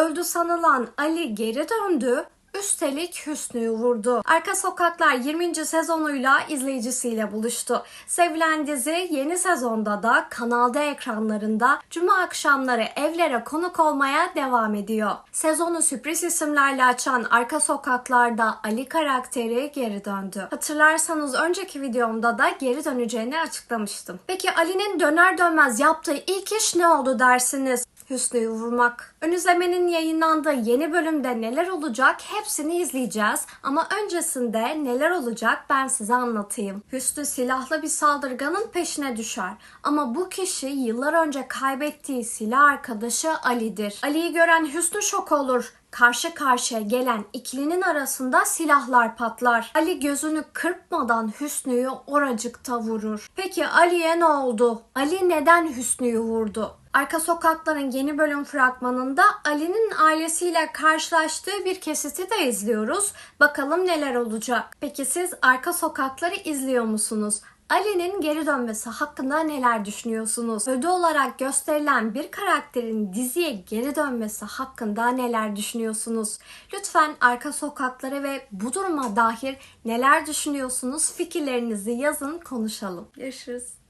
Öldü sanılan Ali geri döndü. Üstelik Hüsnü'yü vurdu. Arka Sokaklar 20. sezonuyla izleyicisiyle buluştu. Sevilen dizi yeni sezonda da kanalda ekranlarında cuma akşamları evlere konuk olmaya devam ediyor. Sezonu sürpriz isimlerle açan Arka Sokaklar'da Ali karakteri geri döndü. Hatırlarsanız önceki videomda da geri döneceğini açıklamıştım. Peki Ali'nin döner dönmez yaptığı ilk iş ne oldu dersiniz? Hüsnü'yü vurmak. Ön izlemenin yayınlandığı yeni bölümde neler olacak hepsini izleyeceğiz. Ama öncesinde neler olacak ben size anlatayım. Hüsnü silahlı bir saldırganın peşine düşer. Ama bu kişi yıllar önce kaybettiği silah arkadaşı Ali'dir. Ali'yi gören Hüsnü şok olur. Karşı karşıya gelen ikilinin arasında silahlar patlar. Ali gözünü kırpmadan Hüsnü'yü oracıkta vurur. Peki Ali'ye ne oldu? Ali neden Hüsnü'yü vurdu? Arka Sokakların yeni bölüm fragmanında Ali'nin ailesiyle karşılaştığı bir kesiti de izliyoruz. Bakalım neler olacak. Peki siz Arka Sokakları izliyor musunuz? Ali'nin geri dönmesi hakkında neler düşünüyorsunuz? Ödü olarak gösterilen bir karakterin diziye geri dönmesi hakkında neler düşünüyorsunuz? Lütfen arka sokaklara ve bu duruma dair neler düşünüyorsunuz? Fikirlerinizi yazın konuşalım. Görüşürüz.